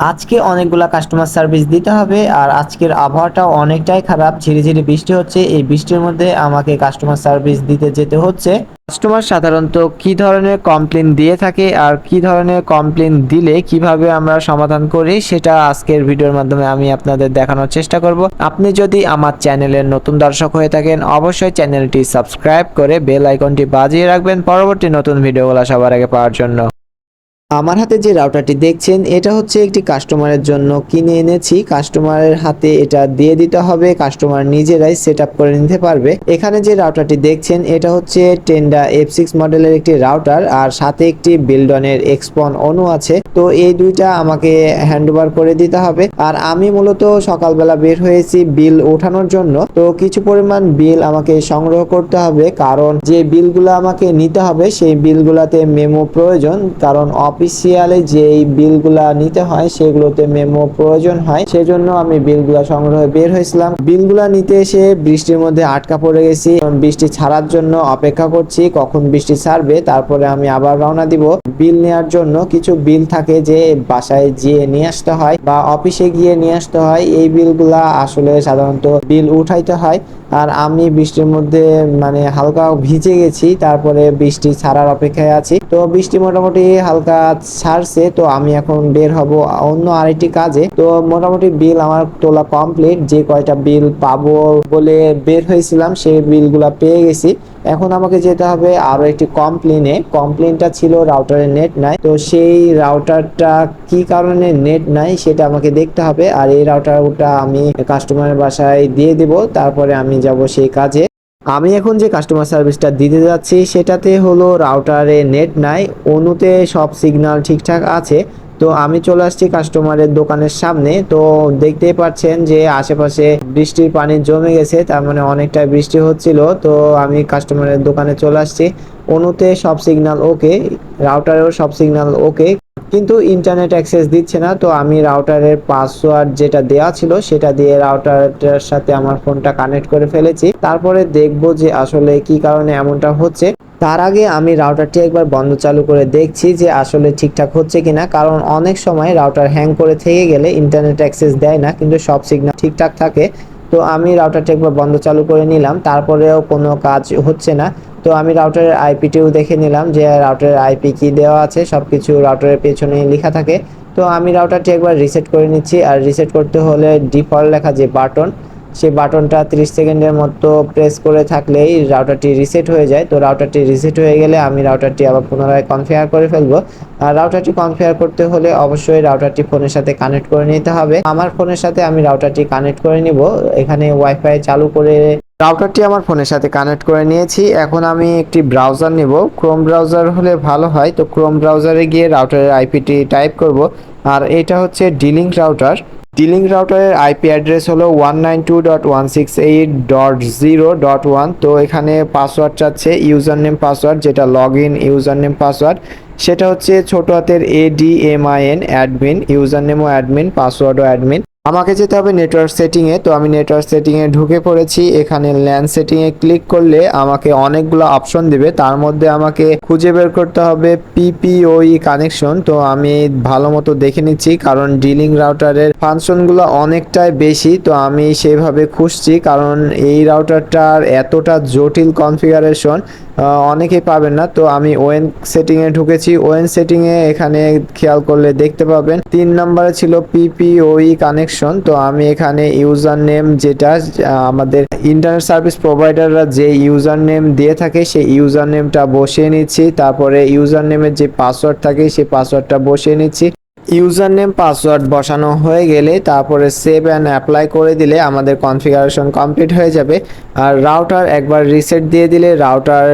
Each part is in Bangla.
আজকে অনেকগুলা কাস্টমার সার্ভিস দিতে হবে আর আজকের আবহাওয়াটা অনেকটাই খারাপ। ঝিরি ঝিরি বৃষ্টি হচ্ছে, এই বৃষ্টির মধ্যে আমাকে কাস্টমার সার্ভিস দিতে যেতে হচ্ছে। কাস্টমার সাধারণত কি ধরনের কমপ্লেন দিয়ে থাকে আর কি ধরনের কমপ্লেন দিলে কীভাবে আমরা সমাধান করি, সেটা আজকের ভিডিওর মাধ্যমে আমি আপনাদের দেখানোর চেষ্টা করব। আপনি যদি আমার চ্যানেলের নতুন দর্শক হয়ে থাকেন, অবশ্যই চ্যানেলটি সাবস্ক্রাইব করে বেল আইকনটি বাজিয়ে রাখবেন। পরবর্তী নতুন ভিডিওগুলো সবার আগে পাওয়ার জন্য। আমার হাতে যে রাউটারটি দেখছেন, এটা হচ্ছে একটি কাস্টমারের জন্য কিনে এনেছি। কাস্টমারের হাতে এটা দিয়ে দিতে হবে। কাস্টমার নিজেরাই সেট করে নিতে পারবে। এখানে যে রাউটারটি দেখছেন, এটা হচ্ছে টেন্ডা এফ সিক্স মডেলের একটি রাউটার আর সাথে একটি বিল্ডনের এক্সপন অনু আছে। তো এই দুইটা আমাকে হ্যান্ড করে দিতে হবে। আর আমি মূলত সকালবেলা বের হয়েছি বিল ওঠানোর জন্য। তো কিছু পরিমাণ বিল আমাকে সংগ্রহ করতে হবে, কারণ যে বিলগুলো আমাকে নিতে হবে, সেই বিলগুলাতে মেমো প্রয়োজন। কারণ অফিসিয়ালে যেই বিলগুলা নিতে হয়, সেগুলোতে মেমো প্রয়োজন হয়। সেজন্য আমি বিলগুলা সংগ্রহে বের হয়েছিলাম। বিলগুলা নিতে এসে বৃষ্টির মধ্যে আটকা পড়ে গেছি। বৃষ্টি ছাড়ার জন্য অপেক্ষা করছি, কখন বৃষ্টি ছাড়বে, তারপরে আমি আবার রওনা দিব। বিল নেওয়ার জন্য কিছু বিল থাকে যে বাসায় গিয়ে নিয়ে আসতে হয় বা অফিসে গিয়ে নিয়ে আসতে হয়, এই বিলগুলা আসলে সাধারণত বিল উঠাইতে হয়। আর আমি বৃষ্টির মধ্যে মানে হালকা ভিজে গেছি, তারপরে বৃষ্টি ছাড়ার অপেক্ষায় আছি। তো বৃষ্টি মোটামুটি হালকা ছাড়ছে, তো আমি এখন বের হব অন্য আরেকটি কাজে। তো মোটামুটি বিল আমার তোলা কমপ্লিট, যে কয়টা বিল পাবো বলে বের হয়েছিলাম, সেই বিলগুলা পেয়ে গেছি। এখন আমাকে যেতে হবে আরও একটি কমপ্লেনে। কমপ্লেনটা ছিল রাউটারের নেট নাই, তো সেই রাউটারটা কি কারণে নেট নাই সেটা আমাকে দেখতে হবে। আর এই রাউটারটা আমি কাস্টমারের বাসায় দিয়ে দেব, তারপরে আমি যাব সেই কাজে। আমি এখন যে কাস্টমার সার্ভিসটা দিতে যাচ্ছি, সেটাতে হলো রাউটারে নেট নাই অনুতে সব সিগনাল ঠিকঠাক আছে। তো আমি চলে আসছি কাস্টমারের দোকানের সামনে। তো দেখতেই পাচ্ছেন যে আশেপাশে বৃষ্টির পানি জমে গেছে, তার মানে অনেকটা বৃষ্টি হচ্ছিল। তো আমি কাস্টমারের দোকানে চলে আসছি। অনুতে সব সিগন্যাল ওকে রাউটারেও সব সিগনাল ওকে কিন্তু ইন্টারনেট অ্যাক্সেস দিচ্ছে না, তো আমি রাউটারের পাসওয়ার্ড যেটা দেওয়া ছিল, সেটা দিয়ে রাউটারটার সাথে আমার ফোনটা কানেক্ট করে ফেলেছি। তারপরে দেখব যে আসলে কি কারণে এমনটা হচ্ছে। তার আগে আমি রাউটারটি একবার বন্ধ চালু করে দেখছি যে আসলে ঠিকঠাক হচ্ছে কিনা, কারণ অনেক সময় রাউটার হ্যাং করে থেকে গেলে ইন্টারনেট অ্যাক্সেস দেয় না, কিন্তু সব সিগন্যাল ঠিকঠাক থাকে। তো আমি রাউটারটি একবার বন্ধ চালু করে নিলাম, তারপরেও কোনো কাজ হচ্ছে না। তো আমি রাউটারের আইপিটিও দেখে নিলাম যে রাউটারের আইপি কি দেওয়া আছে সব কিছু রাউটারের পেছনে লেখা থাকে। তো আমি রাউটারটি একবার রিসেট করে নিচ্ছি আর রিসেট করতে হলে ডিফল্ট লেখা যে বাটন সেই বাটনটা 30 সেকেন্ডের মতো প্রেস করে থাকলেই রাউটারটি রিসেট হয়ে যায়। তো রাউটারটি রিসেট হয়ে গেলে আমি রাউটারটি আবার পুনরায় কনফিগার করে ফেলব। আর রাউটারটি কনফিগার করতে হলে অবশ্যই রাউটারটি ফোনের সাথে কানেক্ট করে নিতে হবে। আমার ফোনের সাথে আমি রাউটারটি কানেক্ট করে নিব। এখানে ওয়াইফাই চালু করে রাউটারটি আমার ফোনের সাথে কানেক্ট করে নিয়েছি। এখন আমি একটি ব্রাউজার নেব। ক্রোম ব্রাউজার হলে ভালো হয়। তো ক্রোম ব্রাউজারে গিয়ে রাউটারের আইপিটি টাইপ করব। আর এটা হচ্ছে D Link router D Link রাউটারের IP address হলো one nine two dot one six eight dot zero dot one তো এখানে পাসওয়ার্ড চাচ্ছে ইউজার নেম পাসওয়ার্ড যেটা log in user name password সেটা হচ্ছে ছোট হাতের A D M I N admin user নেমও admin পাসওয়ার্ডও অ্যাডমিন আমাকে যেতে হবে নেটওয়ার্ক সেটিংয়ে তো আমি নেটওয়ার্ক সেটিংয়ে ঢুকে পড়েছি। এখানে ল্যান্ড সেটিংয়ে ক্লিক করলে আমাকে অনেকগুলো অপশন দিবে। তার মধ্যে আমাকে খুঁজে বের করতে হবে পিপিওই কানেকশন তো আমি ভালো মতো দেখে নিচ্ছি, কারণ ডিলিং রাউটারের ফাংশনগুলো অনেকটাই বেশি, তো আমি সেভাবে খুঁজছি, কারণ এই রাউটারটার এতটা জটিল কনফিগারেশন অনেকেই পাবেন না। তো আমি ওয়েন সেটিংয়ে ঢুকেছি। ওয়েন সেটিংয়ে এখানে খেয়াল করলে দেখতে পাবেন, তিন নম্বরে ছিল পিপিওই কানেকশন তো আমি এখানে ইউজার নেম যেটা আমাদের ইন্টারনেট সার্ভিস প্রোভাইডাররা যে ইউজার নেম দিয়ে থাকে, সেই ইউজার নেমটা বসিয়ে নিচ্ছি। তারপরে ইউজার নেমের যে পাসওয়ার্ড থাকে, সেই পাসওয়ার্ডটা বসিয়ে নিচ্ছি। ইউজার নেম পাসওয়ার্ড বসানো হয়ে গেলে তারপরে সেভ অ্যান্ড অ্যাপ্লাই করে দিলে আমাদের কনফিগারেশন কমপ্লিট হয়ে যাবে। আর রাউটার একবার রিসেট দিয়ে দিলে রাউটার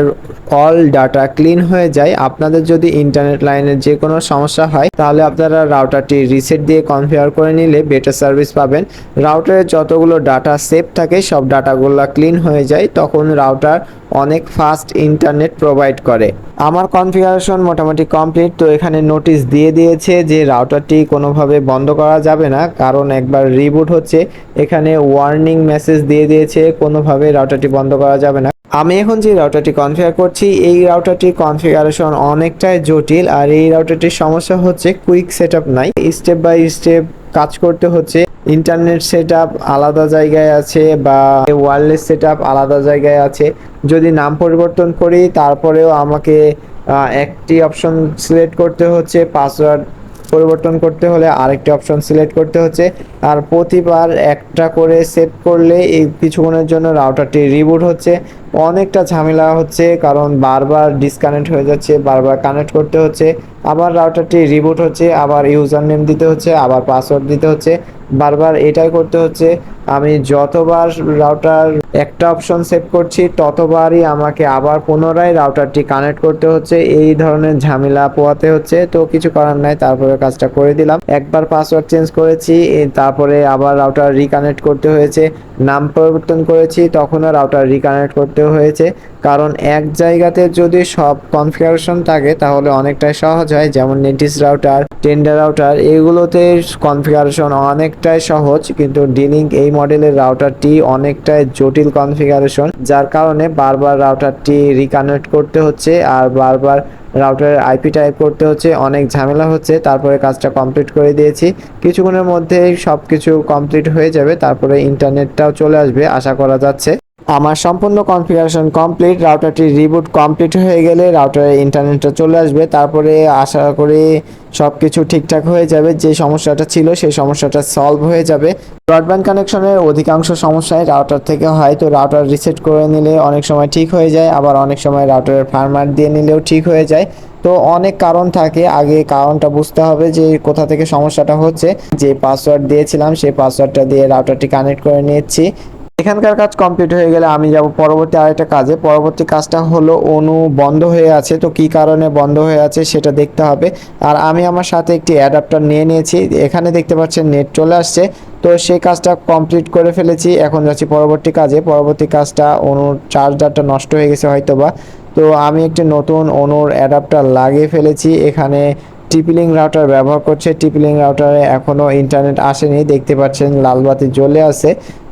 অল ডাটা ক্লিন হয়ে যায়। আপনাদের যদি ইন্টারনেট লাইনের যে কোনো সমস্যা হয়, তাহলে আপনারা রাউটারটি রিসেট দিয়ে কনফিগার করে নিলে বেটার সার্ভিস পাবেন। রাউটারে যতগুলো ডাটা সেভ থাকে, সব ডাটাগুলো ক্লিন হয়ে যায়। তখন রাউটার অনেক ফাস্ট ইন্টারনেট প্রোভাইড করে। আমার কনফিগারেশন মোটামুটি কমপ্লিট। তো এখানে নোটিশ দিয়ে দিয়েছে যে রাউটারটি কোনোভাবে বন্ধ করা যাবে না, কারণ একবার রিবুট হচ্ছে, এখানে ওয়ার্নিং মেসেজ দিয়ে দিয়েছে, কোনোভাবে রাউটারটি বন্ধ করা যাবে না। আমি এখন যে রাউটারটি কনফিগার করছি, এই রাউটারটির কনফিগারেশন অনেকটাই জটিল, আর এই রাউটারটির সমস্যা হচ্ছে কুইক সেট নাই। স্টেপ বাই স্টেপ কাজ করতে হচ্ছে ইন্টারনেট সেট আলাদা জায়গায় আছে বা ওয়্যারলেস সেট আলাদা জায়গায় আছে। যদি নাম পরিবর্তন করি, তারপরেও আমাকে একটি অপশন সিলেক্ট করতে হচ্ছে পাসওয়ার্ড পরিবর্তন করতে হলে আরেকটি অপশন সিলেক্ট করতে হচ্ছে। আর প্রতিবার একটা করে সেট করলে এই কিছুক্ষণের জন্য রাউটারটি রিবুট হচ্ছে। অনেকটা ঝামেলা হচ্ছে কারণ বারবার ডিসকানেক্ট হয়ে যাচ্ছে, বারবার কানেক্ট করতে হচ্ছে। আবার রাউটারটি রিবুট হচ্ছে, আবার ইউজার নেম দিতে হচ্ছে, আবার পাসওয়ার্ড দিতে হচ্ছে। বারবার এটাই করতে হচ্ছে। আমি যতবার রাউটার একটা অপশন সেট করছি, ততবারই আমাকে আবার পুনরায় রাউটারটি কানেক্ট করতে হচ্ছে। এই ধরনের ঝামেলা পোয়াতে হচ্ছে। তো কিছু করার নাই, তারপরে কাজটা করে দিলাম। একবার পাসওয়ার্ড চেঞ্জ করেছি তারপরে আবার রাউটার রিকানেক্ট করতে হয়েছে। নাম পরিবর্তন করেছি, তখনও রাউটার রিকানেক্ট করতে হয়েছে। কারণ এক জায়গাতে যদি সব কনফিগারেশন থাকে, তাহলে অনেকটাই সহজ হয়। যেমন নেটিস রাউটার, টেন্ডার রাউটার, এগুলোতে কনফিগারেশন অনেকটাই সহজ, কিন্তু ডিলিং এই মডেলের রাউটারটি অনেকটাই জটিল কনফিগারেশন, যার কারণে বারবার রাউটারটি রিকানেক্ট করতে হচ্ছে আর বারবার রাউটারের আইপি টাইপ করতে হচ্ছে। অনেক ঝামেলা হচ্ছে, তারপরে কাজটা কমপ্লিট করে দিয়েছি। কিছুক্ষণের মধ্যেই সব কিছু কমপ্লিট হয়ে যাবে, তারপরে ইন্টারনেটটাও চলে আসবে, আশা করা যাচ্ছে। আমার সম্পূর্ণ কনফিগারেশন কমপ্লিট রাউটারটি রিবুট কমপ্লিট হয়ে গেলে রাউটারে ইন্টারনেটটা চলে আসবে। তারপরে আশা করি সব কিছু ঠিকঠাক হয়ে যাবে। যে সমস্যাটা ছিল সেই সমস্যাটা সলভ হয়ে যাবে। ব্রডব্যান্ড কানেকশনের অধিকাংশ সমস্যায় রাউটার থেকে হয়। তো রাউটার রিসেট করে নিলে অনেক সময় ঠিক হয়ে যায়, আবার অনেক সময় রাউটারের ফার্মার দিয়ে নিলেও ঠিক হয়ে যায়। তো অনেক কারণ থাকে। আগে কারণটা বুঝতে হবে যে কোথা থেকে সমস্যাটা হচ্ছে। যে পাসওয়ার্ড দিয়েছিলাম, সেই পাসওয়ার্ডটা দিয়ে রাউটারটি কানেক্ট করে নিচ্ছি এখানকার কাজ কমপ্লিট হয়ে গেলে আমি যাব পরবর্তী আরেকটা কাজে। পরবর্তী কাজটা হলো অনু বন্ধ হয়ে আছে, তো কি কারণে বন্ধ হয়ে আছে সেটা দেখতে হবে। আর আমি আমার সাথে একটি অ্যাডাপ্টার নিয়ে নিয়েছি, এখানে দেখতে পাচ্ছেন নেট চলে আসছে। তো সেই কাজটা কমপ্লিট করে ফেলেছি, এখন যাচ্ছি পরবর্তী কাজে। পরবর্তী কাজটা অনুর চার্জারটা নষ্ট হয়ে গেছে হয়তোবা। তো আমি একটি নতুন অনুর অ্যাডাপ্টার লাগিয়ে ফেলেছি, এখানে টিপিলিং রাউটার ব্যবহার করছে। টিপিলিং রাউটারে এখনও ইন্টারনেট আসেনি, দেখতে পাচ্ছেন লাল বাতি জ্বলে আছে।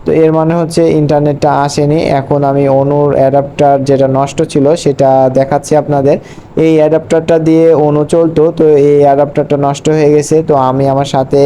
তো এর মানে হচ্ছে ইন্টারনেটটা আসেনি। এখন আমি অনুর অ্যাডাপ্টার যেটা নষ্ট ছিল সেটা দেখাচ্ছি আপনাদের। এই অ্যাডাপ্টারটা দিয়ে অনু চলতো, তো এই অ্যাডাপ্টারটা নষ্ট হয়ে গেছে। তো আমি আমার সাথে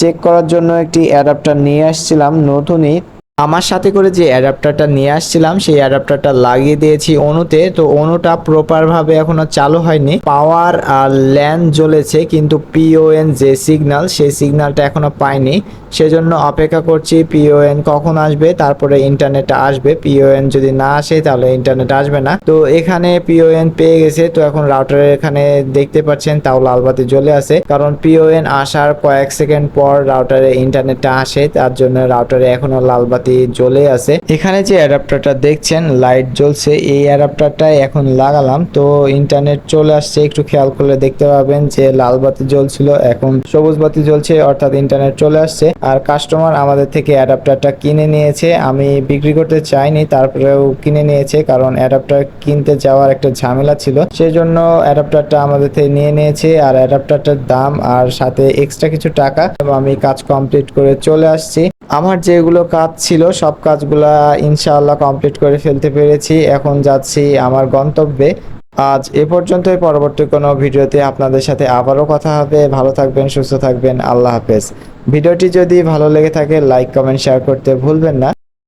চেক করার জন্য একটি অ্যাডাপ্টার নিয়ে আসছিলাম, নতুনই। আমার সাথে করে যে অ্যাডাপ্টারটা নিয়ে আসছিলাম, সেই অ্যাডাপ্টারটা লাগিয়ে দিয়েছি অনুতে। তো অনুটা প্রপারভাবে এখনও চালু হয়নি। পাওয়ার আর ল্যান্ড জ্বলেছে, কিন্তু পিওএন যে সিগন্যাল সেই সিগন্যালটা এখনও পাইনি। সেজন্য অপেক্ষা করছি পিওএন কখন আসবে, তারপরে ইন্টারনেটটা আসবে। পিওএন যদি না আসে, তাহলে ইন্টারনেট আসবে না। তো এখানে পিওএন পেয়ে গেছে, তো এখন রাউটারের এখানে দেখতে পাচ্ছেন, তাও লাল বাতি জ্বলে আছে। কারণ পিওএন আসার কয়েক সেকেন্ড পর রাউটারে ইন্টারনেটটা আসে, তার জন্য রাউটারে এখনও লাল বাতি জ্বলে আছে। এখানে যে অ্যাডাপ্টারটা দেখছেন, লাইট জ্বলছে। এই অ্যাডাপ্টারটাই এখন লাগালাম। তো ইন্টারনেট চলে আসছে, একটু খেয়াল করলে দেখতে পাবেন যে লাল বাতি জ্বলছিল, এখন সবুজ বাতি জ্বলছে, অর্থাৎ ইন্টারনেট চলে আসছে। আর কাস্টমার আমাদের থেকে অ্যাডাপ্টারটা কিনে নিয়েছে। আমি বিক্রি করতে চাইনি, তারপরেও কিনে নিয়েছে, কারণ অ্যাডাপ্টার কিনতে যাওয়ার একটা ঝামেলা ছিল। সেই জন্য অ্যাডাপ্টারটা আমাদের থেকে নিয়ে নিয়েছে। আর অ্যাডাপ্টারটার দাম আর সাথে এক্সট্রা কিছু টাকা আমি কাজ কমপ্লিট করে চলে আসছি। আমার যেগুলো কাজ ছিল, সব কাজগুলো ইনশাআল্লাহ কমপ্লিট করে ফেলতে পেরেছি। এখন যাচ্ছি আমার গন্তব্যে। আজ এ পর্যন্তই। পরবর্তী কোনো ভিডিওতে আপনাদের সাথে আবারও কথা হবে। ভালো থাকবেন, সুস্থ থাকবেন। আল্লাহ হাফেজ। ভিডিওটি যদি ভালো লেগে থাকে লাইক কমেন্ট শেয়ার করতে ভুলবেন না।